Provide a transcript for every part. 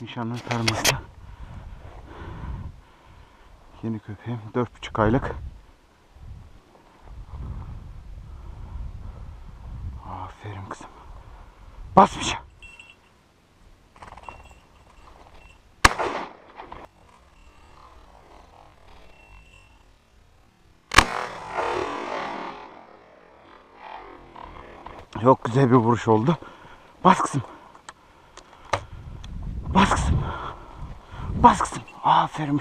Nişanın ferması. Yeni köpeğim. Dört buçuk aylık. Aferin kızım. Basmış. Çok güzel bir vuruş oldu. Bas kızım. Bas kızım. Bas kızım. Aferin.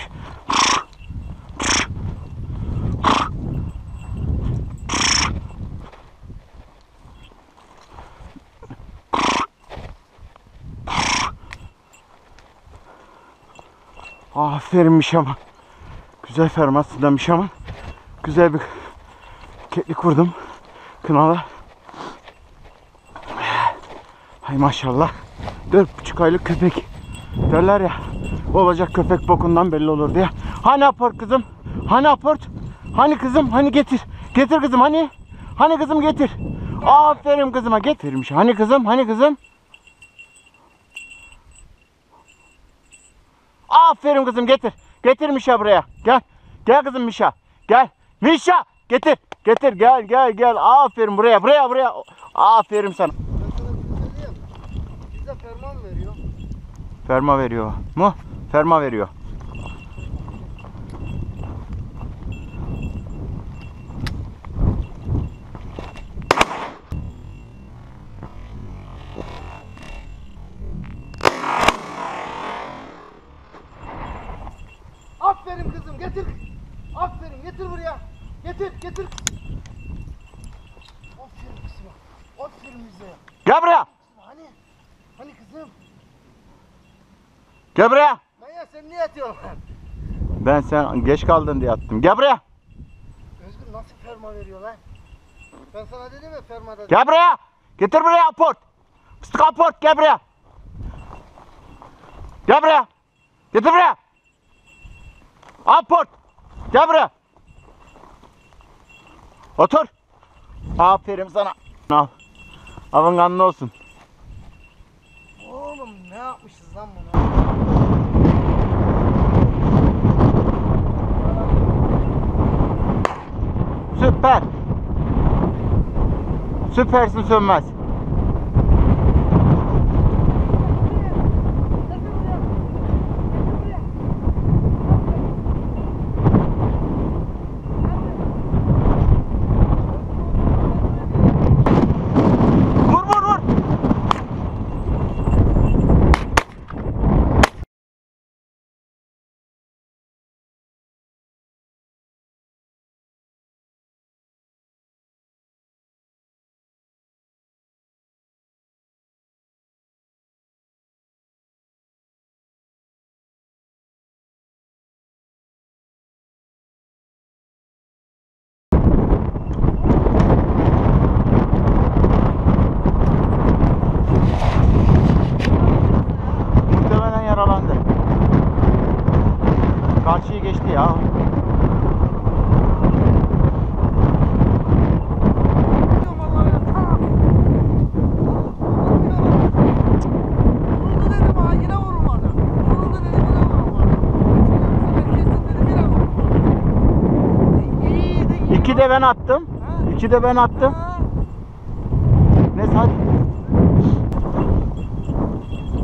Aferinmiş ama. Güzel fermasındanmış ama. Güzel bir keklik vurdum. Kınala. Hay maşallah. Dört buçuk aylık köpek. Derler ya. Olacak köpek bokundan belli olur diye. Hani aport kızım? Hani aport? Hani kızım? Hani getir. Getir kızım hani? Hani kızım getir. Aferin kızıma getirmiş. Hani kızım? Hani kızım? Aferin kızım getir. Getir Mişa buraya. Gel. Gel kızım Mişa. Gel. Mişa getir. Getir gel gel gel. Aferin buraya buraya buraya. Aferin sana. Bize ferman veriyor. Ferma veriyor mu? Ferma veriyor. Aferin kızım getir. Aferin getir buraya. Getir getir. Aferin kızıma. Aferin bize. Gel buraya. Hani? Hani kızım? Gel buraya. Maya sen niye yatıyorsun? Ben sen geç kaldın diye attım. Gel buraya. Özgür nasıl ferma veriyor lan? Ben sana dedim ya fermada. Gel buraya. Getir buraya aport. Fıstık aport gel buraya. Gel buraya. Getir buraya. Aport. Gel buraya. Otur. Aferin sana. Al. Avın kanlı olsun. Oğlum ne yapmışız lan buna? Süper. Süpersin sönmez. Vur vur vur. Muhtemelen yaralandı. Karşıyı geçti ya. Vuruyorum vallahi ya. Ta! Vuruyorum. Vuruldu dedim ha yine vurulmadı. Vuruldu dedim yine vurulmadı. Bu sefer kestim dedim yine vurulmadı. İyiydi iyi. İki de ben attım. Ha? İki de ben attım. Ha? Neyse hadi.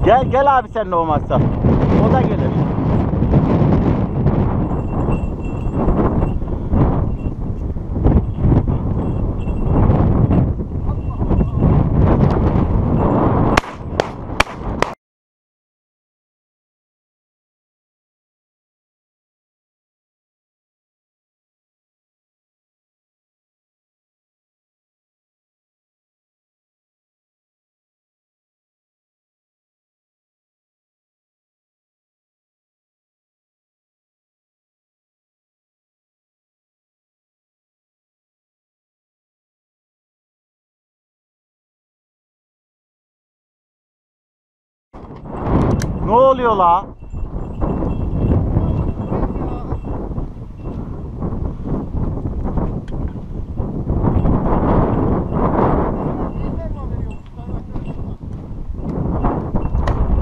Gel gel abi sen de olmazsa. O da gelir. Ne oluyor la?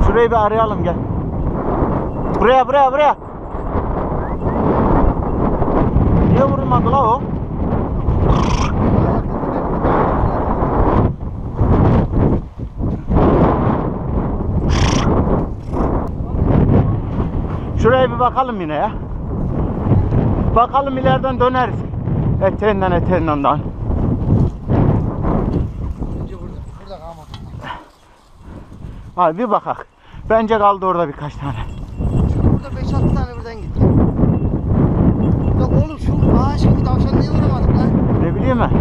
Şurayı bir arayalım gel. Buraya buraya buraya. Niye vurulmadı la o? Bir bakalım yine ya. Bakalım ileriden döneriz. Eteğinden eteğinden kalmadı. Hadi bir bakak. Bence kaldı orada birkaç tane. Şurada burada 5-6 tane birden gitti. Ya oğlum şu ağaç gibi tavşan niye vuramadık lan? Ne bileyim ben.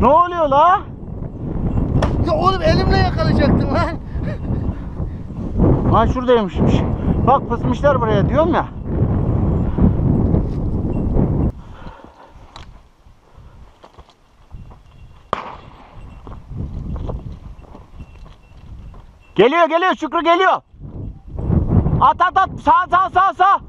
Ne oluyor la? Ya oğlum elimle yakalayacaktım lan. Ha şuradaymışmış. Bak pısmışlar buraya diyorum ya. Geliyor geliyor Şükrü geliyor. At at at sağ sağ sağ sağ.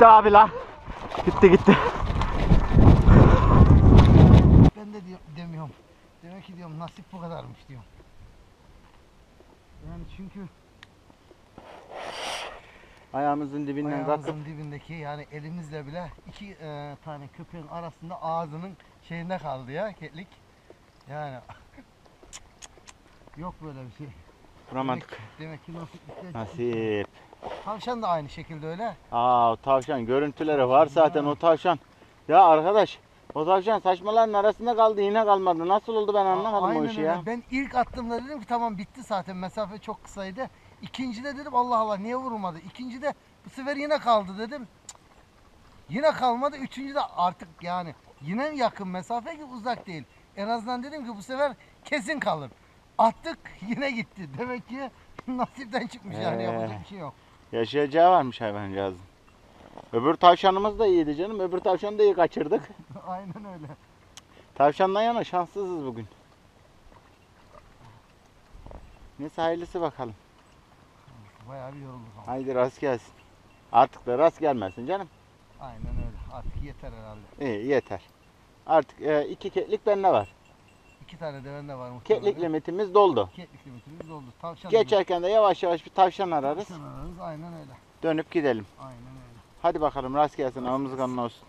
Gitti abi la. Gitti gitti. Ben de diyor, demiyorum. Demek ki diyorum nasip bu kadarmış diyorum. Yani çünkü Ayağımızın dibinden kalkıp ayağımızın dibindeki yani elimizle bile iki e, tane köpeğin arasında ağzının şeyinde kaldı ya ketlik. Yani yok böyle bir şey. Vuramadık. Demek, demek ki nasip çıkmış. Nasip. Tavşan da aynı şekilde öyle. Aa o tavşan görüntüleri var zaten o tavşan. Ya arkadaş o tavşan saçmaların arasında kaldı yine kalmadı. Nasıl oldu ben anlamadım Aynen o işi öyle. ya. Ben ilk attığımda dedim ki tamam bitti zaten mesafe çok kısaydı. İkincide dedim Allah Allah niye vurulmadı. İkincide bu sefer yine kaldı dedim. Cık. Yine kalmadı. Üçüncüde artık yani yine yakın mesafe ki uzak değil. En azından dedim ki bu sefer kesin kalır. Attık yine gitti. Demek ki nasipten çıkmış yani Ee. yapacak bir şey yok. Yaşayacağı varmış hayvancağızın. Öbür tavşanımız da iyiydi canım. Öbür tavşanı da iyi kaçırdık. Aynen öyle. Tavşandan yana şanssızız bugün. Neyse hayırlısı bakalım. Bayağı bir yorulduk ama. Haydi rast gelsin. Artık da rast gelmesin canım. Aynen öyle. Artık yeter herhalde. İyi yeter. Artık e, iki ketlik bende var. İki tane deven de var muhtemelen. Ketlik limitimiz doldu. Ketlik limitimiz doldu. Tavşan Geçerken de yavaş yavaş bir tavşan ararız. Tavşan ararız. Aynen öyle. Dönüp gidelim. Aynen öyle. Hadi bakalım rast gelsin. Avımız kanlı olsun.